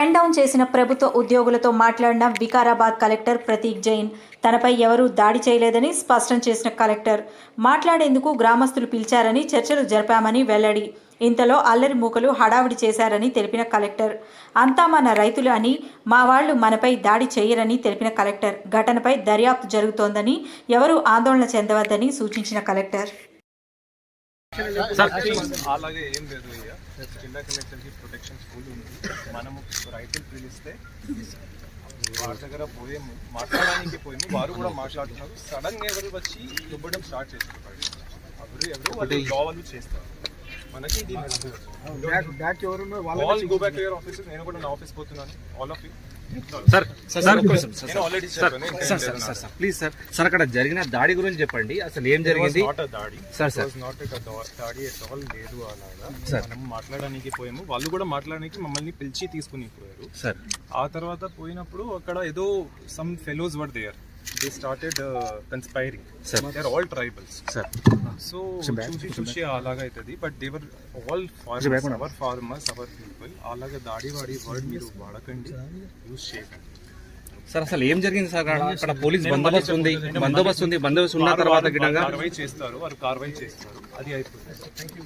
Hand down చేసిన ప్రభుత్వ ఉద్యోగులతో మాట్లాడిన వికారాబాద్ కలెక్టర్ ప్రతీక్ జైన్ తనపై ఎవరూ దాడి చేయలేదని స్పష్టం చేసిన కలెక్టర్ మాట్లాడేందుకు గ్రామస్తులు పిలిచారని చర్చలు జరిపామని వెల్లడి. ఇంతలో అల్లరి మూకలు హడావిడి చేశారని తెలిపిన కలెక్టర్ అంతా మన రైతులు అని మా వాళ్ళు మనపై దాడి చేయరని తెలిపిన కలెక్టర్ ఘటనపై దర్యాప్తు జరుగుతోందని ఎవరూ ఆందోళన చెందవద్దని సూచించిన కలెక్టర్. అలాగే ఏం లేదు జిల్లా కలెక్టర్కి ప్రొటెక్షన్ స్కూల్ ఉంది. మనము రైతులు పిలిస్తే వారి దగ్గర పోయాము మాట్లాడడానికి పోయాము వారు కూడా మాట్లాడుతున్నారు. సడన్గా ఎవరు వచ్చి దుబ్బడం స్టార్ట్ చేస్తారు. ఎవరు ఎవరు వాళ్ళు వాళ్ళు చేస్తారు. మనకి బ్యాక్ ఎవరు all go back your office నేను కూడా నా ఆఫీస్ పోతున్నాను. All of you sir sir ఒక్క నిమిషం, సార్ నేను already sir sir sir sir sir please sir sir అక్కడ జరిగిన దాడి గురించి చెప్పండి. అసలు ఏం జరిగింది? నాట్ దాడి. Sir, sir. నాట్ దాడి ఎట్ ఆల్ లేదు అలాగా. మనం మాట్లాడడానికి పోయాము. వాళ్ళు కూడా మాట్లాడడానికి మమ్మల్ని పిలిచి తీసుకుని పోయారు. సార్ ఆ తర్వాత పోయినప్పుడు అక్కడ ఏదో some fellows were there they started conspiring. They are all tribals sir so చూసి చూసి అలాగా అవుతుంది but they were all farmers our farmers our people అలాగా దాడి వాడి వర్డ్ మీరు వాడకండి. యూజ్ చేయకండి సార్ అసలు ఏం జరిగింది సార్? అక్కడ పోలీస్ బందోబస్తు ఉంది. బందోబస్తు ఉంది. బందోబస్తు ఉన్న తర్వాత కార్వాయి చేస్తారు. వారు కార్వాయి చేస్తారు. అది అయిపోతుంది థ్యాంక్ యూ